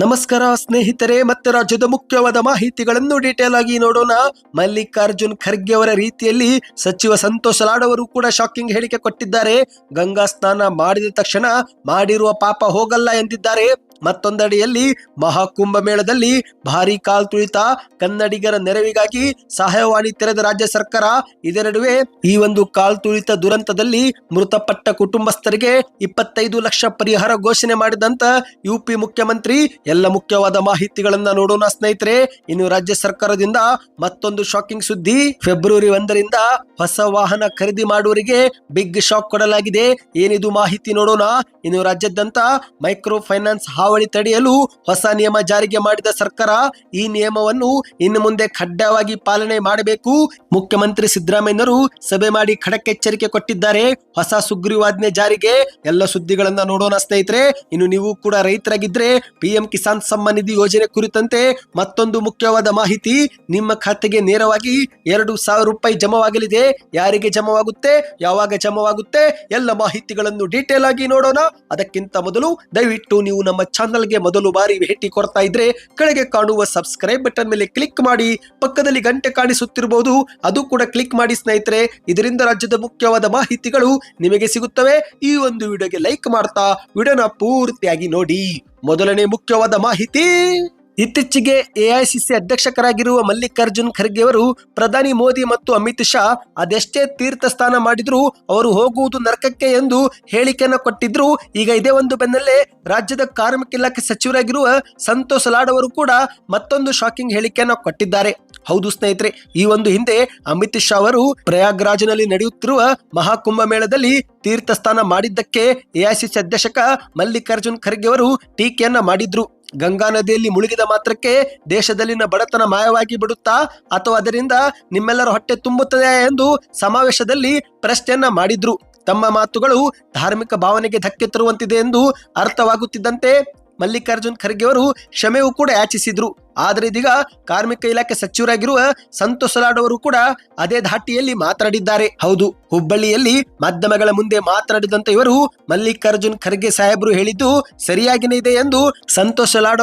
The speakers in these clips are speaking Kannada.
ನಮಸ್ಕಾರ ಸ್ನೇಹಿತರೆ, ಮತ್ತೆ ರಾಜ್ಯದ ಮುಖ್ಯವಾದ ಮಾಹಿತಿಗಳನ್ನು ಡೀಟೇಲ್ ಆಗಿ ನೋಡೋಣ. ಮಲ್ಲಿಕಾರ್ಜುನ್ ಖರ್ಗೆ ಅವರ ರೀತಿಯಲ್ಲಿ ಸಚಿವ ಸಂತೋಷ್ ಲಾಡ್ ಅವರು ಕೂಡ ಶಾಕಿಂಗ್ ಹೇಳಿಕೆ ಕೊಟ್ಟಿದ್ದಾರೆ. ಗಂಗಾ ಸ್ನಾನ ಮಾಡಿದ ತಕ್ಷಣ ಮಾಡಿರುವ ಪಾಪ ಹೋಗಲ್ಲ ಎಂದಿದ್ದಾರೆ. ಮತ್ತೊಂದಡಿಯಲ್ಲಿ ಮಹಾಕುಂಭ ಮೇಳದಲ್ಲಿ ಭಾರಿ ಕಾಲ್ ತುಳಿತ ಕನ್ನಡಿಗರ ನೆರವಿಗಾಗಿ ಸಹಾಯವಾಣಿ ತೆರೆದ ರಾಜ್ಯ ಸರ್ಕಾರ ಇದರ ನಡುವೆ ಈ ಒಂದು ಕಾಲ್ ತುಳಿತ ದುರಂತದಲ್ಲಿ ಮೃತಪಟ್ಟ ಕುಟುಂಬಸ್ಥರಿಗೆ ಇಪ್ಪತ್ತೈದು ಲಕ್ಷ ಪರಿಹಾರ ಘೋಷಣೆ ಮಾಡಿದಂತ ಯುಪಿ ಮುಖ್ಯಮಂತ್ರಿ. ಎಲ್ಲ ಮುಖ್ಯವಾದ ಮಾಹಿತಿಗಳನ್ನ ನೋಡೋಣ ಸ್ನೇಹಿತರೆ. ಇನ್ನು ರಾಜ್ಯ ಸರ್ಕಾರದಿಂದ ಮತ್ತೊಂದು ಶಾಕಿಂಗ್ ಸುದ್ದಿ. ಫೆಬ್ರವರಿ ಒಂದರಿಂದ ಹೊಸ ವಾಹನ ಖರೀದಿ ಮಾಡುವವರಿಗೆ ಬಿಗ್ ಶಾಕ್ ಕೊಡಲಾಗಿದೆ. ಏನಿದು ಮಾಹಿತಿ ನೋಡೋಣ. ಇನ್ನು ರಾಜ್ಯದಂತ ಮೈಕ್ರೋ ಫೈನಾನ್ಸ್ ಹಾವಳಿ ತಡೆಯಲು ಹೊಸ ನಿಯಮ ಜಾರಿಗೆ ಮಾಡಿದ ಸರ್ಕಾರ ಈ ನಿಯಮವನ್ನು ಇನ್ನು ಮುಂದೆ ಕಡ್ಡಾಯವಾಗಿ ಪಾಲನೆ ಮಾಡಬೇಕು. ಮುಖ್ಯಮಂತ್ರಿ ಸಿದ್ದರಾಮಯ್ಯನವರು ಸಭೆ ಮಾಡಿ ಖಡಕ್ ಎಚ್ಚರಿಕೆ ಕೊಟ್ಟಿದ್ದಾರೆ. ಹೊಸ ಸುಗ್ರೀವಾಜ್ಞೆ ಜಾರಿಗೆ ಎಲ್ಲ ಸುದ್ದಿಗಳನ್ನ ನೋಡೋಣ ಸ್ನೇಹಿತರೆ. ಇನ್ನು ನೀವು ಕೂಡ ರೈತರಾಗಿದ್ರೆ ಪಿಎಂ ಕಿಸಾನ್ ಸಮ್ಮಾನ್ ನಿಧಿ ಯೋಜನೆ ಕುರಿತಂತೆ ಮತ್ತೊಂದು ಮುಖ್ಯವಾದ ಮಾಹಿತಿ, ನಿಮ್ಮ ಖಾತೆಗೆ ನೇರವಾಗಿ ಎರಡು ಸಾವಿರ ರೂಪಾಯಿ ಜಮವಾಗಲಿದೆ. ಯಾರಿಗೆ ಜಮವಾಗುತ್ತೆ, ಯಾವಾಗ ಜಮವಾಗುತ್ತೆ, ಎಲ್ಲ ಮಾಹಿತಿಗಳನ್ನು ಡೀಟೇಲ್ ಆಗಿ ನೋಡೋಣ. ಅದಕ್ಕಿಂತ ಮೊದಲು ದಯವಿಟ್ಟು ನೀವು ನಮ್ಮ ಚಾನಲ್ಗೆ ಮೊದಲು ಬಾರಿ ಭೇಟಿ ಕೊಡ್ತಾ ಇದ್ರೆ ಕೆಳಗೆ ಕಾಣುವ ಸಬ್ಸ್ಕ್ರೈಬ್ ಬಟನ್ ಮೇಲೆ ಕ್ಲಿಕ್ ಮಾಡಿ, ಪಕ್ಕದಲ್ಲಿ ಗಂಟೆ ಕಾಣಿಸುತ್ತಿರಬಹುದು. ಅದು ಕೂಡ ಕ್ಲಿಕ್ ಮಾಡಿ ಸ್ನೇಹಿತರೆ, ಇದರಿಂದ ರಾಜ್ಯದ ಮುಖ್ಯವಾದ ಮಾಹಿತಿಗಳು ನಿಮಗೆ ಸಿಗುತ್ತವೆ. ಈ ಒಂದು ವಿಡಿಯೋಗೆ ಲೈಕ್ ಮಾಡ್ತಾ, ವಿಡಿಯೋನ ಪೂರ್ತಿಯಾಗಿ ನೋಡಿ. ಮೊದಲನೇ ಮುಖ್ಯವಾದ ಮಾಹಿತಿ. ಇತ್ತೀಚೆಗೆ ಎಐಸಿಸಿ ಅಧ್ಯಕ್ಷಕರಾಗಿರುವ ಮಲ್ಲಿಕಾರ್ಜುನ್ ಖರ್ಗೆ ಅವರು ಪ್ರಧಾನಿ ಮೋದಿ ಮತ್ತು ಅಮಿತ್ ಶಾ ಅದೆಷ್ಟೇ ತೀರ್ಥ ಸ್ಥಾನ ಮಾಡಿದ್ರು ಅವರು ಹೋಗುವುದು ನರಕಕ್ಕೆ ಎಂದು ಹೇಳಿಕೆಯನ್ನು ಕೊಟ್ಟಿದ್ರು. ಈಗ ಇದೇ ಒಂದು ಬೆನ್ನಲ್ಲೇ ರಾಜ್ಯದ ಕಾರ್ಮಿಕ ಇಲಾಖೆ ಸಚಿವರಾಗಿರುವ ಸಂತೋಷ್ ಲಾಡ್ ಅವರು ಕೂಡ ಮತ್ತೊಂದು ಶಾಕಿಂಗ್ ಹೇಳಿಕೆಯನ್ನು ಕೊಟ್ಟಿದ್ದಾರೆ. ಹೌದು ಸ್ನೇಹಿತರೆ, ಈ ಒಂದು ಹಿಂದೆ ಅಮಿತ್ ಶಾ ಅವರು ಪ್ರಯಾಗ್ರಾಜ್ನಲ್ಲಿ ನಡೆಯುತ್ತಿರುವ ಮಹಾಕುಂಭ ಮೇಳದಲ್ಲಿ ತೀರ್ಥಸ್ಥಾನ ಮಾಡಿದ್ದಕ್ಕೆ ಎಐಸಿಸಿ ಅಧ್ಯಕ್ಷಕ ಮಲ್ಲಿಕಾರ್ಜುನ್ ಖರ್ಗೆ ಅವರು ಟೀಕೆಯನ್ನ ಮಾಡಿದ್ರು. ಗಂಗಾ ನದಿಯಲ್ಲಿ ಮುಳುಗಿದ ಮಾತ್ರಕ್ಕೆ ದೇಶದಲ್ಲಿನ ಬಡತನ ಮಾಯವಾಗಿ ಬಿಡುತ್ತಾ ಅಥವಾ ಅದರಿಂದ ನಿಮ್ಮೆಲ್ಲರ ಹೊಟ್ಟೆ ತುಂಬುತ್ತದೆ ಎಂದು ಸಮಾವೇಶದಲ್ಲಿ ಪ್ರಶ್ನೆಯನ್ನ ಮಾಡಿದ್ರು. ತಮ್ಮ ಮಾತುಗಳು ಧಾರ್ಮಿಕ ಭಾವನೆಗೆ ಧಕ್ಕೆ ತರುವಂತಿದೆ ಎಂದು ಅರ್ಥವಾಗುತ್ತಿದ್ದಂತೆ ಮಲ್ಲಿಕಾರ್ಜುನ್ ಖರ್ಗೆ ಅವರು ಕ್ಷಮೆಯೂ ಕೂಡ ಯಾಚಿಸಿದ್ರು. ಆದರೆ ಇದೀಗ ಕಾರ್ಮಿಕ ಇಲಾಖೆ ಸಚಿವರಾಗಿರುವ ಸಂತೋಷ್ ಲಾಡ್ ಕೂಡ ಅದೇ ಧಾಟಿಯಲ್ಲಿ ಮಾತನಾಡಿದ್ದಾರೆ. ಹೌದು, ಹುಬ್ಬಳ್ಳಿಯಲ್ಲಿ ಮಾಧ್ಯಮಗಳ ಮುಂದೆ ಮಾತನಾಡಿದಂತ ಇವರು ಮಲ್ಲಿಕಾರ್ಜುನ್ ಖರ್ಗೆ ಸಾಹೇಬರು ಹೇಳಿದ್ದು ಸರಿಯಾಗಿನೇ ಇದೆ ಎಂದು ಸಂತೋಷ್ ಲಾಡ್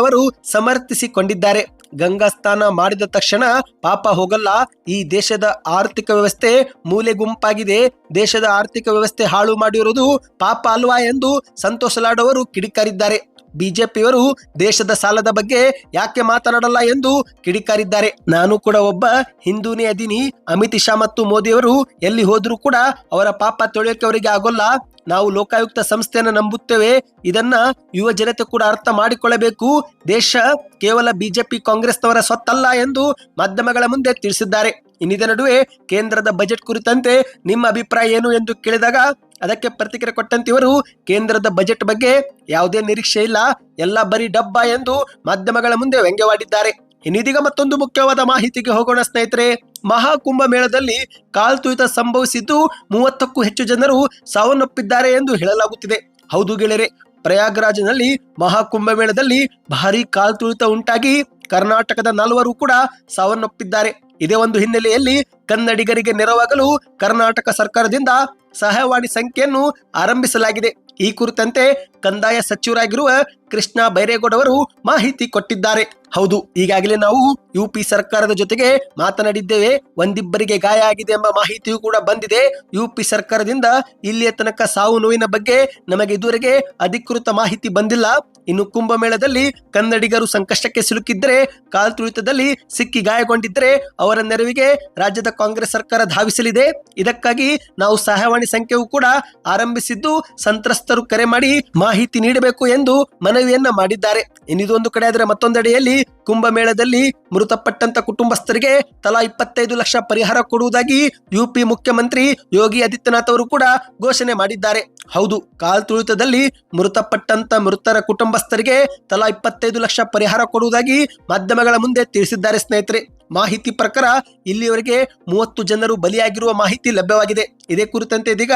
ಸಮರ್ಥಿಸಿಕೊಂಡಿದ್ದಾರೆ. ಗಂಗಾ ಸ್ನಾನ ಮಾಡಿದ ತಕ್ಷಣ ಪಾಪ ಹೋಗಲ್ಲ, ಈ ದೇಶದ ಆರ್ಥಿಕ ವ್ಯವಸ್ಥೆ ಮೂಲೆ ಗುಂಪಾಗಿದೆ, ದೇಶದ ಆರ್ಥಿಕ ವ್ಯವಸ್ಥೆ ಹಾಳು ಮಾಡಿರುವುದು ಪಾಪ ಅಲ್ವಾ ಎಂದು ಸಂತೋಷ್ ಲಾಡ್ ಕಿಡಿಕಾರಿದ್ದಾರೆ. ಬಿಜೆಪಿಯವರು ದೇಶದ ಸಾಲದ ಬಗ್ಗೆ ಯಾಕೆ ಮಾತನಾಡಲ್ಲ ಎಂದು ಕಿಡಿಕಾರಿದ್ದಾರೆ. ನಾನು ಕೂಡ ಒಬ್ಬ ಹಿಂದೂನೇ ಅದಿನಿ. ಅಮಿತ್ ಶಾ ಮತ್ತು ಮೋದಿಯವರು ಎಲ್ಲಿ ಹೋದ್ರೂ ಕೂಡ ಅವರ ಪಾಪ ತೊಳೆಯೋಕೆ ಅವರಿಗೆ ಆಗೋಲ್ಲ. ನಾವು ಲೋಕಾಯುಕ್ತ ಸಂಸ್ಥೆಯನ್ನು ನಂಬುತ್ತೇವೆ. ಇದನ್ನ ಯುವ ಜನತೆ ಕೂಡ ಅರ್ಥ ಮಾಡಿಕೊಳ್ಳಬೇಕು. ದೇಶ ಕೇವಲ ಬಿಜೆಪಿ ಕಾಂಗ್ರೆಸ್ನವರ ಸ್ವತ್ತಲ್ಲ ಎಂದು ಮಾಧ್ಯಮಗಳ ಮುಂದೆ ತಿಳಿಸಿದ್ದಾರೆ. ಇನ್ನಿದ ನಡುವೆ ಕೇಂದ್ರದ ಬಜೆಟ್ ಕುರಿತಂತೆ ನಿಮ್ಮ ಅಭಿಪ್ರಾಯ ಏನು ಎಂದು ಕೇಳಿದಾಗ ಅದಕ್ಕೆ ಪ್ರತಿಕ್ರಿಯೆ ಕೊಟ್ಟಂತಿವರು ಕೇಂದ್ರದ ಬಜೆಟ್ ಬಗ್ಗೆ ಯಾವುದೇ ನಿರೀಕ್ಷೆ ಇಲ್ಲ. ಎಲ್ಲ ಬರೀ ಡಬ್ಬ ಎಂದು ಮಾಧ್ಯಮಗಳ ಮುಂದೆ ವ್ಯಂಗ್ಯವಾಡಿದ್ದಾರೆ. ಇನ್ನಿದೀಗ ಮತ್ತೊಂದು ಮುಖ್ಯವಾದ ಮಾಹಿತಿಗೆ ಹೋಗೋಣ ಸ್ನೇಹಿತರೆ. ಮಹಾಕುಂಭ ಮೇಳದಲ್ಲಿ ಕಾಲ್ತುಯಿತ ಸಂಭವಿಸಿದ್ದು ಮೂವತ್ತಕ್ಕೂ ಹೆಚ್ಚು ಜನರು ಸಾವನ್ನಪ್ಪಿದ್ದಾರೆ ಎಂದು ಹೇಳಲಾಗುತ್ತಿದೆ. ಹೌದು ಗೆಳೆಯರೆ, ಪ್ರಯಾಗ್ರಾಜ್ನಲ್ಲಿ ಮಹಾಕುಂಭ ಮೇಳದಲ್ಲಿ ಭಾರಿ ಕಾಲ್ತುಳಿತ ಉಂಟಾಗಿ ಕರ್ನಾಟಕದ ನಾಲ್ವರು ಕೂಡ ಸಾವನ್ನಪ್ಪಿದ್ದಾರೆ. ಇದೇ ಒಂದು ಹಿನ್ನೆಲೆಯಲ್ಲಿ ಕನ್ನಡಿಗರಿಗೆ ನೆರವಾಗಲು ಕರ್ನಾಟಕ ಸರ್ಕಾರದಿಂದ ಸಹಾಯವಾಣಿ ಸಂಖ್ಯೆಯನ್ನು ಆರಂಭಿಸಲಾಗಿದೆ. ಈ ಕುರಿತಂತೆ ಕಂದಾಯ ಸಚಿವರಾಗಿರುವ ಕೃಷ್ಣ ಬೈರೇಗೌಡ ಅವರು ಮಾಹಿತಿ ಕೊಟ್ಟಿದ್ದಾರೆ. ಹೌದು, ಈಗಾಗಲೇ ನಾವು ಯುಪಿ ಸರ್ಕಾರದ ಜೊತೆಗೆ ಮಾತನಾಡಿದ್ದೇವೆ. ಒಂದಿಬ್ಬರಿಗೆ ಗಾಯ ಆಗಿದೆ ಎಂಬ ಮಾಹಿತಿಯೂ ಕೂಡ ಬಂದಿದೆ. ಯುಪಿ ಸರ್ಕಾರದಿಂದ ಇಲ್ಲಿಯ ತನಕ ಸಾವು ನೋವಿನ ಬಗ್ಗೆ ನಮಗೆ ಇದುವರೆಗೆ ಅಧಿಕೃತ ಮಾಹಿತಿ ಬಂದಿಲ್ಲ. ಇನ್ನು ಕುಂಭಮೇಳದಲ್ಲಿ ಕನ್ನಡಿಗರು ಸಂಕಷ್ಟಕ್ಕೆ ಸಿಲುಕಿದ್ರೆ ಕಾಲ್ತುಳಿತದಲ್ಲಿ ಸಿಕ್ಕಿ ಗಾಯಗೊಂಡಿದ್ದರೆ ಅವರ ನೆರವಿಗೆ ರಾಜ್ಯದ ಕಾಂಗ್ರೆಸ್ ಸರ್ಕಾರ ಧಾವಿಸಲಿದೆ. ಇದಕ್ಕಾಗಿ ನಾವು ಸಹಾಯವಾಣಿ ಸಂಖ್ಯೆಯೂ ಕೂಡ ಆರಂಭಿಸಿದ್ದು, ಸಂತ್ರಸ್ತರು ಕರೆ ಮಾಡಿ ಮಾಹಿತಿ ನೀಡಬೇಕು ಎಂದು ಮನವಿಯನ್ನ ಮಾಡಿದ್ದಾರೆ. ಇನ್ನಿದೊಂದು ಕಡೆ ಆದರೆ ಮತ್ತೊಂದೆಡೆಯಲ್ಲಿ ಕುಂಭಮೇಳದಲ್ಲಿ ಮೃತಪಟ್ಟಂತ ಕುಟುಂಬಸ್ಥರಿಗೆ ತಲಾ ಇಪ್ಪತ್ತೈದು ಲಕ್ಷ ಪರಿಹಾರ ಕೊಡುವುದಾಗಿ ಯುಪಿ ಮುಖ್ಯಮಂತ್ರಿ ಯೋಗಿ ಆದಿತ್ಯನಾಥ್ ಅವರು ಕೂಡ ಘೋಷಣೆ ಮಾಡಿದ್ದಾರೆ. ಹೌದು, ಕಾಲ್ ತುಳಿತದಲ್ಲಿ ಮೃತಪಟ್ಟಂತ ಮೃತರ ಕುಟುಂಬಸ್ಥರಿಗೆ ತಲಾ ಇಪ್ಪತ್ತೈದು ಲಕ್ಷ ಪರಿಹಾರ ಕೊಡುವುದಾಗಿ ಮಾಧ್ಯಮಗಳ ಮುಂದೆ ತಿಳಿಸಿದ್ದಾರೆ ಸ್ನೇಹಿತರೆ. ಮಾಹಿತಿ ಪ್ರಕಾರ ಇಲ್ಲಿಯವರೆಗೆ ಮೂವತ್ತು ಜನರು ಬಲಿಯಾಗಿರುವ ಮಾಹಿತಿ ಲಭ್ಯವಾಗಿದೆ. ಇದೇ ಕುರಿತಂತೆ ಇದೀಗ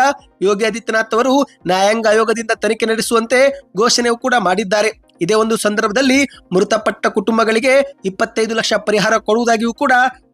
ಯೋಗಿ ಆದಿತ್ಯನಾಥ್ ಅವರು ನ್ಯಾಯಾಂಗ ಆಯೋಗದಿಂದ ತನಿಖೆ ನಡೆಸುವಂತೆ ಘೋಷಣೆಯೂ ಕೂಡ ಮಾಡಿದ್ದಾರೆ. ಇದೇ ಒಂದು ಸಂದರ್ಭದಲ್ಲಿ ಮೃತಪಟ್ಟ ಕುಟುಂಬಗಳಿಗೆ ಇಪ್ಪತ್ತೈದು ಲಕ್ಷ ಪರಿಹಾರ ಕೊಡುವುದಾಗಿಯೂ ಕೂಡ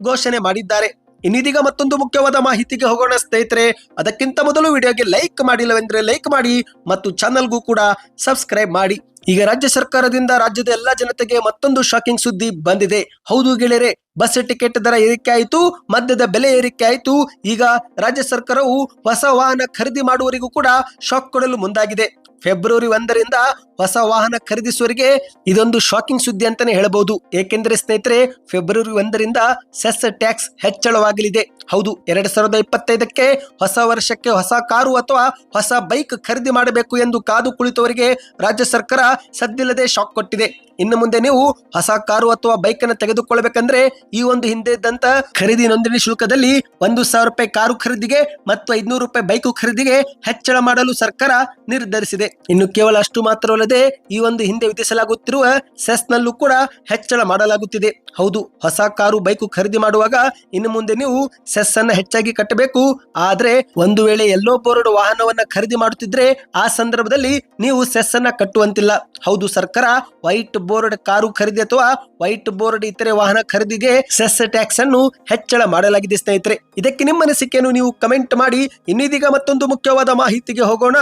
ಘೋಷಣೆ ಮಾಡಿದ್ದಾರೆ. ಇನ್ನಿದೀಗ ಮತ್ತೊಂದು ಮುಖ್ಯವಾದ ಮಾಹಿತಿಗೆ ಹೋಗೋಣ ಸ್ನೇಹಿತರೆ, ಅದಕ್ಕಿಂತ ಮೊದಲು ವಿಡಿಯೋಗೆ ಲೈಕ್ ಮಾಡಿಲ್ಲವೆಂದ್ರೆ ಲೈಕ್ ಮಾಡಿ ಮತ್ತು ಚಾನಲ್ಗೂ ಕೂಡ ಸಬ್ಸ್ಕ್ರೈಬ್ ಮಾಡಿ. ಈಗ ರಾಜ್ಯ ಸರ್ಕಾರದಿಂದ ರಾಜ್ಯದ ಎಲ್ಲಾ ಜನತೆಗೆ ಮತ್ತೊಂದು ಶಾಕಿಂಗ್ ಸುದ್ದಿ ಬಂದಿದೆ. ಹೌದು ಗೆಳೆಯರೆ ಬಸ್ ಟಿಕೆಟ್ ದರ ಏರಿಕೆ ಆಯಿತು, ಮದ್ಯದ ಬೆಲೆ ಏರಿಕೆ ಆಯಿತು. ಈಗ ರಾಜ್ಯ ಸರ್ಕಾರವು ಹೊಸ ವಾಹನ ಖರೀದಿ ಮಾಡುವವರಿಗೂ ಕೂಡ ಶಾಕ್ ಕೊಡಲು ಮುಂದಾಗಿದೆ. ಫೆಬ್ರವರಿ ಒಂದರಿಂದ ಹೊಸ ವಾಹನ ಖರೀದಿಸುವವರಿಗೆ ಇದೊಂದು ಶಾಕಿಂಗ್ ಸುದ್ದಿ ಅಂತಾನೆ ಹೇಳಬಹುದು. ಏಕೆಂದರೆ ಸ್ನೇಹಿತರೆ ಫೆಬ್ರವರಿ ಒಂದರಿಂದ ಸೆಸ್ ಟ್ಯಾಕ್ಸ್ ಹೆಚ್ಚಳವಾಗಲಿದೆ. ಹೌದು, ಎರಡ್ ಸಾವಿರದ ಇಪ್ಪತ್ತೈದಕ್ಕೆ ಹೊಸ ವರ್ಷಕ್ಕೆ ಹೊಸ ಕಾರು ಅಥವಾ ಹೊಸ ಬೈಕ್ ಖರೀದಿ ಮಾಡಬೇಕು ಎಂದು ಕಾದು ಕುಳಿತವರಿಗೆ ರಾಜ್ಯ ಸರ್ಕಾರ ಸದ್ದಿಲ್ಲದೆ ಶಾಕ್ ಕೊಟ್ಟಿದೆ. ಇನ್ನು ಮುಂದೆ ನೀವು ಹೊಸ ಕಾರು ಅಥವಾ ಬೈಕ್ ಅನ್ನು ತೆಗೆದುಕೊಳ್ಳಬೇಕಂದ್ರೆ ಈ ಒಂದು ಹಿಂದೆ ಇದ್ದಂತ ಖರೀದಿ ನೋಂದಣಿ ಶುಲ್ಕದಲ್ಲಿ ಒಂದು ಸಾವಿರ ರೂಪಾಯಿ ಕಾರು ಖರೀದಿಗೆ ಮತ್ತು ಐದ್ನೂರು ರೂಪಾಯಿ ಬೈಕು ಖರೀದಿಗೆ ಹೆಚ್ಚಳ ಮಾಡಲು ಸರ್ಕಾರ ನಿರ್ಧರಿಸಿದೆ. ಇನ್ನು ಕೇವಲ ಅಷ್ಟು ಮಾತ್ರವಲ್ಲದೆ ಈ ಒಂದು ಹಿಂದೆ ವಿಧಿಸಲಾಗುತ್ತಿರುವ ಸೆಸ್ ನಲ್ಲೂ ಕೂಡ ಹೆಚ್ಚಳ ಮಾಡಲಾಗುತ್ತಿದೆ. ಹೌದು, ಹೊಸ ಕಾರು, ಬೈಕು ಖರೀದಿ ಮಾಡುವಾಗ ಇನ್ನು ಮುಂದೆ ನೀವು ಸೆಸ್ ಅನ್ನ ಹೆಚ್ಚಾಗಿ ಕಟ್ಟಬೇಕು. ಆದ್ರೆ ಒಂದು ವೇಳೆ ಎಲ್ಲೋ ಬೋರ್ಡ್ ವಾಹನವನ್ನ ಖರೀದಿ ಮಾಡುತ್ತಿದ್ರೆ ಆ ಸಂದರ್ಭದಲ್ಲಿ ನೀವು ಸೆಸ್ ಅನ್ನ ಕಟ್ಟುವಂತಿಲ್ಲ. ಹೌದು, ಸರ್ಕಾರ ವೈಟ್ ಬೋರ್ಡ್ ಕಾರು ಖರೀದಿ ಅಥವಾ ವೈಟ್ ಬೋರ್ಡ್ ಇತರೆ ವಾಹನ ಖರೀದಿಗೆ ಸೆಸ್ ಟ್ಯಾಕ್ಸ್ ಅನ್ನು ಹೆಚ್ಚಳ ಮಾಡಲಾಗಿದೆ ಸ್ನೇಹಿತರೆ. ಇದಕ್ಕೆ ನಿಮ್ಮ ಅನಿಸಿಕೆಯನ್ನು ನೀವು ಕಮೆಂಟ್ ಮಾಡಿ. ಇನ್ನಿದೀಗ ಮತ್ತೊಂದು ಮುಖ್ಯವಾದ ಮಾಹಿತಿಗೆ ಹೋಗೋಣ.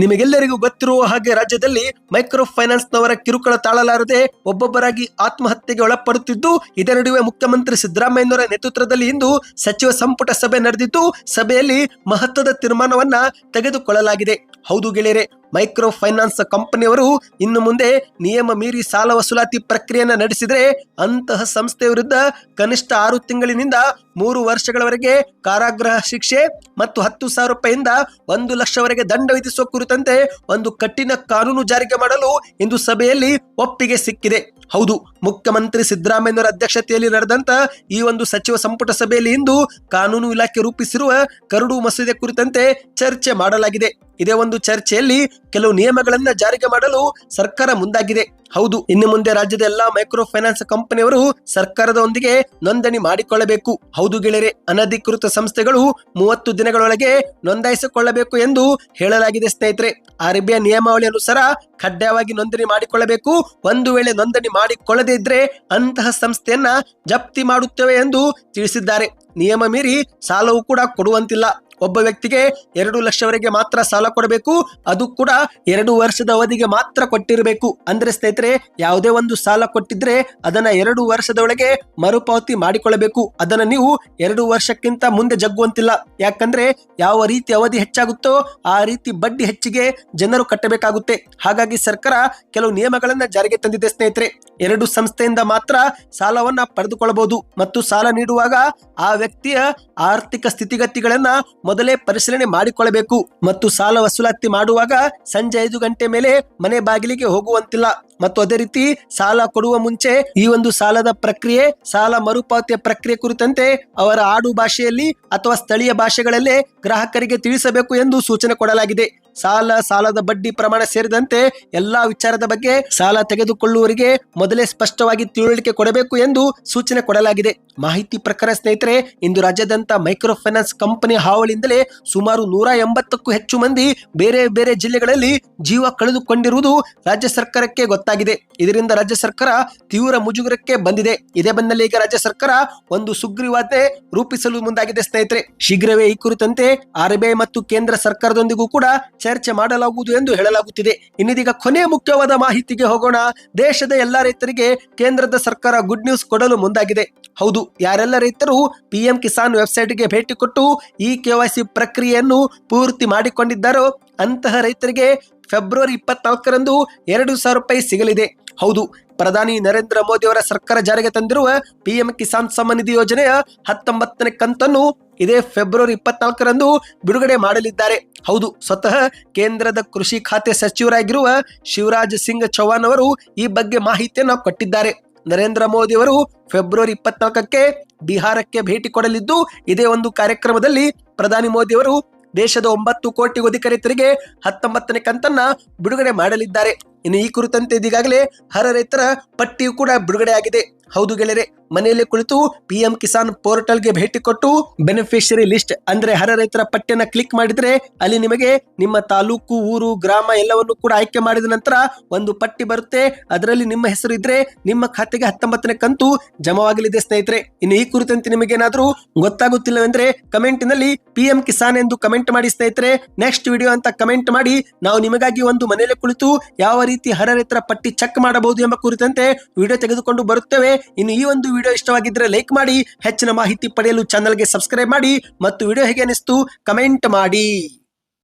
ನಿಮಗೆಲ್ಲರಿಗೂ ಗೊತ್ತಿರುವ ಹಾಗೆ ರಾಜ್ಯದಲ್ಲಿ ಮೈಕ್ರೋ ಫೈನಾನ್ಸ್ ನವರ ಕಿರುಕುಳ ತಾಳಲಾರದೆ ಒಬ್ಬೊಬ್ಬರಾಗಿ ಆತ್ಮಹತ್ಯೆಗೆ ಒಳಪಡುತ್ತಿದ್ದು ಇದರ ನಡುವೆ ಮುಖ್ಯಮಂತ್ರಿ ಸಿದ್ದರಾಮಯ್ಯನವರ ನೇತೃತ್ವದಲ್ಲಿ ಇಂದು ಸಚಿವ ಸಂಪುಟ ಸಭೆ ನಡೆದಿದ್ದು, ಸಭೆಯಲ್ಲಿ ಮಹತ್ವದ ತೀರ್ಮಾನವನ್ನ ತೆಗೆದುಕೊಳ್ಳಲಾಗಿದೆ. ಹೌದು ಗೆಳೆಯರೆ ಮೈಕ್ರೋ ಫೈನಾನ್ಸ್ ಕಂಪನಿಯವರು ಇನ್ನು ಮುಂದೆ ನಿಯಮ ಮೀರಿ ಸಾಲ ವಸೂಲಾತಿ ಪ್ರಕ್ರಿಯೆಯನ್ನು ನಡೆಸಿದರೆ ಅಂತಹ ಸಂಸ್ಥೆ ವಿರುದ್ಧ ಕನಿಷ್ಠ ಆರು ತಿಂಗಳಿನಿಂದ ಮೂರು ವರ್ಷಗಳವರೆಗೆ ಕಾರಾಗೃಹ ಶಿಕ್ಷೆ ಮತ್ತು ಹತ್ತು ಸಾವಿರ ರೂಪಾಯಿಯಿಂದ ಒಂದು ಲಕ್ಷವರೆಗೆ ದಂಡ ವಿಧಿಸುವ ಕುರಿತಂತೆ ಒಂದು ಕಠಿಣ ಕಾನೂನು ಜಾರಿಗೆ ಮಾಡಲು ಇಂದು ಸಭೆಯಲ್ಲಿ ಒಪ್ಪಿಗೆ ಸಿಕ್ಕಿದೆ. ಹೌದು, ಮುಖ್ಯಮಂತ್ರಿ ಸಿದ್ದರಾಮಯ್ಯನವರ ಅಧ್ಯಕ್ಷತೆಯಲ್ಲಿ ನಡೆದಂತ ಈ ಒಂದು ಸಚಿವ ಸಂಪುಟ ಸಭೆಯಲ್ಲಿ ಇಂದು ಕಾನೂನು ಇಲಾಖೆ ರೂಪಿಸಿರುವ ಕರಡು ಮಸೂದೆ ಕುರಿತಂತೆ ಚರ್ಚೆ ಮಾಡಲಾಗಿದೆ. ಇದೇ ಒಂದು ಚರ್ಚೆಯಲ್ಲಿ ಕೆಲವು ನಿಯಮಗಳನ್ನ ಜಾರಿಗೆ ಮಾಡಲು ಸರ್ಕಾರ ಮುಂದಾಗಿದೆ. ಹೌದು, ಇನ್ನು ಮುಂದೆ ರಾಜ್ಯದ ಎಲ್ಲಾ ಮೈಕ್ರೋ ಫೈನಾನ್ಸ್ ಕಂಪನಿಯವರು ಸರ್ಕಾರದೊಂದಿಗೆ ನೋಂದಣಿ ಮಾಡಿಕೊಳ್ಳಬೇಕು. ಹೌದು ಗೆಳೆಯರೆ, ಅನಧಿಕೃತ ಸಂಸ್ಥೆಗಳು ಮೂವತ್ತು ದಿನಗಳೊಳಗೆ ನೋಂದಾಯಿಸಿಕೊಳ್ಳಬೇಕು ಎಂದು ಹೇಳಲಾಗಿದೆ ಸ್ನೇಹಿತರೆ. ಆರ್ಬಿಐ ನಿಯಮಾವಳಿ ಅನುಸಾರ ಕಡ್ಡಾಯವಾಗಿ ನೋಂದಣಿ ಮಾಡಿಕೊಳ್ಳಬೇಕು. ಒಂದು ವೇಳೆ ನೋಂದಣಿ ಮಾಡಿಕೊಳ್ಳದೇ ಇದ್ರೆ ಅಂತಹ ಸಂಸ್ಥೆಯನ್ನ ಜಪ್ತಿ ಮಾಡುತ್ತೇವೆ ಎಂದು ತಿಳಿಸಿದ್ದಾರೆ. ನಿಯಮ ಮೀರಿ ಸಾಲವು ಕೂಡ ಕೊಡುವಂತಿಲ್ಲ. ಒಬ್ಬ ವ್ಯಕ್ತಿಗೆ ಎರಡು ಲಕ್ಷವರೆಗೆ ಮಾತ್ರ ಸಾಲ ಕೊಡಬೇಕು, ಅದು ಕೂಡ ಎರಡು ವರ್ಷದ ಅವಧಿಗೆ ಮಾತ್ರ ಕೊಟ್ಟಿರಬೇಕು. ಅಂದ್ರೆ ಸ್ನೇಹಿತರೆ, ಯಾವುದೇ ಒಂದು ಸಾಲ ಕೊಟ್ಟಿದ್ರೆ ಅದನ್ನ ಎರಡು ವರ್ಷದ ಒಳಗೆ ಮರುಪಾವತಿ ಮಾಡಿಕೊಳ್ಳಬೇಕು. ಅದನ್ನ ನೀವು ಎರಡು ವರ್ಷಕ್ಕಿಂತ ಮುಂದೆ ಜಗ್ಗುವಂತಿಲ್ಲ. ಯಾಕಂದ್ರೆ ಯಾವ ರೀತಿ ಅವಧಿ ಹೆಚ್ಚಾಗುತ್ತೋ ಆ ರೀತಿ ಬಡ್ಡಿ ಹೆಚ್ಚಿಗೆ ಜನರು ಕಟ್ಟಬೇಕಾಗುತ್ತೆ. ಹಾಗಾಗಿ ಸರ್ಕಾರ ಕೆಲವು ನಿಯಮಗಳನ್ನ ಜಾರಿಗೆ ತಂದಿದೆ ಸ್ನೇಹಿತರೆ. ಎರಡು ಸಂಸ್ಥೆಯಿಂದ ಮಾತ್ರ ಸಾಲವನ್ನ ಪಡೆದುಕೊಳ್ಳಬಹುದು ಮತ್ತು ಸಾಲ ನೀಡುವಾಗ ಆ ವ್ಯಕ್ತಿಯ ಆರ್ಥಿಕ ಸ್ಥಿತಿಗತಿಗಳನ್ನ ಮೊದಲೇ ಪರಿಶೀಲನೆ ಮಾಡಿಕೊಳ್ಳಬೇಕು. ಮತ್ತು ಸಾಲ ವಸೂಲಾತಿ ಮಾಡುವಾಗ ಸಂಜೆ ಐದು ಗಂಟೆ ಮೇಲೆ ಮನೆ ಬಾಗಿಲಿಗೆ ಹೋಗುವಂತಿಲ್ಲ. ಮತ್ತು ಅದೇ ರೀತಿ ಸಾಲ ಕೊಡುವ ಮುಂಚೆ ಈ ಒಂದು ಸಾಲದ ಪ್ರಕ್ರಿಯೆ, ಸಾಲ ಮರುಪಾವತಿಯ ಪ್ರಕ್ರಿಯೆ ಕುರಿತಂತೆ ಅವರ ಆಡು ಭಾಷೆಯಲ್ಲಿ ಅಥವಾ ಸ್ಥಳೀಯ ಭಾಷೆಗಳಲ್ಲೇ ಗ್ರಾಹಕರಿಗೆ ತಿಳಿಸಬೇಕು ಎಂದು ಸೂಚನೆ ಕೊಡಲಾಗಿದೆ. ಸಾಲ, ಸಾಲದ ಬಡ್ಡಿ ಪ್ರಮಾಣ ಸೇರಿದಂತೆ ಎಲ್ಲಾ ವಿಚಾರದ ಬಗ್ಗೆ ಸಾಲ ತೆಗೆದುಕೊಳ್ಳುವವರಿಗೆ ಮೊದಲೇ ಸ್ಪಷ್ಟವಾಗಿ ತಿಳುವಳಿಕೆ ಕೊಡಬೇಕು ಎಂದು ಸೂಚನೆ ಕೊಡಲಾಗಿದೆ. ಮಾಹಿತಿ ಪ್ರಕಾರ ಸ್ನೇಹಿತರೆ, ಇಂದು ರಾಜ್ಯದಂತ ಮೈಕ್ರೋ ಫೈನಾನ್ಸ್ ಕಂಪನಿ ಹಾವಳಿಯಿಂದಲೇ ಸುಮಾರು ನೂರ ಎಂಬತ್ತಕ್ಕೂ ಹೆಚ್ಚು ಮಂದಿ ಬೇರೆ ಬೇರೆ ಜಿಲ್ಲೆಗಳಲ್ಲಿ ಜೀವ ಕಳೆದುಕೊಂಡಿರುವುದು ರಾಜ್ಯ ಸರ್ಕಾರಕ್ಕೆ ಗೊತ್ತಾಗಿದೆ. ಇದರಿಂದ ರಾಜ್ಯ ಸರ್ಕಾರ ತೀವ್ರ ಮುಜುಗರಕ್ಕೆ ಬಂದಿದೆ. ಇದೇ ಬೆನ್ನಲ್ಲೇ ಈಗ ರಾಜ್ಯ ಸರ್ಕಾರ ಒಂದು ಸುಗ್ರೀವಾಜ್ಞೆ ರೂಪಿಸಲು ಮುಂದಾಗಿದೆ ಸ್ನೇಹಿತರೆ. ಶೀಘ್ರವೇ ಈ ಕುರಿತಂತೆ ಆರ್ಬಿಐ ಮತ್ತು ಕೇಂದ್ರ ಸರ್ಕಾರದೊಂದಿಗೂ ಕೂಡ ಚರ್ಚೆ ಮಾಡಲಾಗುವುದು ಎಂದು ಹೇಳಲಾಗುತ್ತಿದೆ. ಇನ್ನಿದೀಗ ಕೊನೆಯ ಮುಖ್ಯವಾದ ಮಾಹಿತಿಗೆ ಹೋಗೋಣ. ದೇಶದ ಎಲ್ಲಾ ರೈತರಿಗೆ ಕೇಂದ್ರದ ಸರ್ಕಾರ ಗುಡ್ ನ್ಯೂಸ್ ಕೊಡಲು ಮುಂದಾಗಿದೆ. ಹೌದು, ಯಾರೆಲ್ಲ ರೈತರು ಪಿಎಂ ಕಿಸಾನ್ ವೆಬ್ಸೈಟ್ಗೆ ಭೇಟಿ ಕೊಟ್ಟು ಈ ಕೆವೈಸಿ ಪ್ರಕ್ರಿಯೆಯನ್ನು ಪೂರ್ತಿ ಮಾಡಿಕೊಂಡಿದ್ದಾರೋ ಅಂತಹ ರೈತರಿಗೆ ಫೆಬ್ರವರಿ ಇಪ್ಪತ್ನಾಲ್ಕರಂದು ಎರಡು ಸಾವಿರ ರೂಪಾಯಿ ಸಿಗಲಿದೆ. ಹೌದು, ಪ್ರಧಾನಿ ನರೇಂದ್ರ ಮೋದಿ ಅವರ ಸರ್ಕಾರ ಜಾರಿಗೆ ತಂದಿರುವ ಪಿಎಂ ಕಿಸಾನ್ ಸಮ್ಮಾನ್ ನಿಧಿ ಯೋಜನೆಯ ಹತ್ತೊಂಬತ್ತನೇ ಕಂತನ್ನು ಇದೇ ಫೆಬ್ರವರಿ ಇಪ್ಪತ್ನಾಲ್ಕರಂದು ಬಿಡುಗಡೆ ಮಾಡಲಿದ್ದಾರೆ. ಹೌದು, ಸ್ವತಃ ಕೇಂದ್ರದ ಕೃಷಿ ಖಾತೆ ಸಚಿವರಾಗಿರುವ ಶಿವರಾಜ್ ಸಿಂಗ್ ಚೌಹಾಣ್ ಅವರು ಈ ಬಗ್ಗೆ ಮಾಹಿತಿಯನ್ನು ಕೊಟ್ಟಿದ್ದಾರೆ. ನರೇಂದ್ರ ಮೋದಿ ಅವರು ಫೆಬ್ರವರಿ ಇಪ್ಪತ್ನಾಲ್ಕಕ್ಕೆ ಬಿಹಾರಕ್ಕೆ ಭೇಟಿ ಕೊಡಲಿದ್ದು, ಇದೇ ಒಂದು ಕಾರ್ಯಕ್ರಮದಲ್ಲಿ ಪ್ರಧಾನಿ ಮೋದಿ ಅವರು ದೇಶದ ಒಂಬತ್ತು ಕೋಟಿ ಅಧಿಕ ರೈತರಿಗೆ ಹತ್ತೊಂಬತ್ತನೇ ಕಂತನ್ನ ಬಿಡುಗಡೆ ಮಾಡಲಿದ್ದಾರೆ. ಇನ್ನು ಈ ಕುರಿತಂತೆ ಇದೀಗಾಗಲೇ ಹರ ರೈತರ ಪಟ್ಟಿಯು ಕೂಡ ಬಿಡುಗಡೆ ಆಗಿದೆ ಹೌದು ಗೆಳೆಯರೆ ಮನೆಯಲ್ಲೇ ಕುಳಿತು ಪಿಎಂ ಕಿಸಾನ್ ಪೋರ್ಟಲ್ಗೆ ಭೇಟಿ ಕೊಟ್ಟು ಬೆನಿಫಿಷರಿ ಲಿಸ್ಟ್ ಅಂದ್ರೆ ಹರ ರೈತರ ಪಟ್ಟಿಯನ್ನ ಕ್ಲಿಕ್ ಮಾಡಿದ್ರೆ ಅಲ್ಲಿ ನಿಮಗೆ ನಿಮ್ಮ ತಾಲೂಕು, ಊರು, ಗ್ರಾಮ ಎಲ್ಲವನ್ನು ಕೂಡ ಆಯ್ಕೆ ಮಾಡಿದ ನಂತರ ಒಂದು ಪಟ್ಟಿ ಬರುತ್ತೆ. ಅದರಲ್ಲಿ ನಿಮ್ಮ ಹೆಸರು ಇದ್ರೆ ನಿಮ್ಮ ಖಾತೆಗೆ ಹತ್ತೊಂಬತ್ತನೇ ಕಂತು ಜಮವಾಗಲಿದೆ ಸ್ನೇಹಿತರೆ. ಇನ್ನು ಈ ಕುರಿತಂತೆ ನಿಮಗೇನಾದರೂ ಗೊತ್ತಾಗುತ್ತಿಲ್ಲವೆಂದ್ರೆ ಕಮೆಂಟ್ನಲ್ಲಿ ಪಿಎಂ ಕಿಸಾನ್ ಎಂದು ಕಮೆಂಟ್ ಮಾಡಿ ಸ್ನೇಹಿತರೆ. ನೆಕ್ಸ್ಟ್ ವಿಡಿಯೋ ಅಂತ ಕಮೆಂಟ್ ಮಾಡಿ ನಾವು ನಿಮಗಾಗಿ ಒಂದು ಮನೆಯಲ್ಲೇ ಕುಳಿತು ಯಾವ ರೀತಿ ಹರ ರೈತರ ಪಟ್ಟಿ ಚೆಕ್ ಮಾಡಬಹುದು ಎಂಬ ಕುರಿತಂತೆ ವಿಡಿಯೋ ತೆಗೆದುಕೊಂಡು ಬರುತ್ತೇವೆ. ಇನ್ನು ಈ ಒಂದು ವಿಡಿಯೋ ಇಷ್ಟವಾಗಿದ್ದರೆ ಲೈಕ್ ಮಾಡಿ, ಹೆಚ್ಚಿನ ಮಾಹಿತಿ ಪಡೆಯಲು ಚಾನಲ್ಗೆ ಸಬ್ಸ್ಕ್ರೈಬ್ ಮಾಡಿ ಮತ್ತು ವಿಡಿಯೋ ಹೇಗೆ ಅನಿಸ್ತು ಕಮೆಂಟ್ ಮಾಡಿ.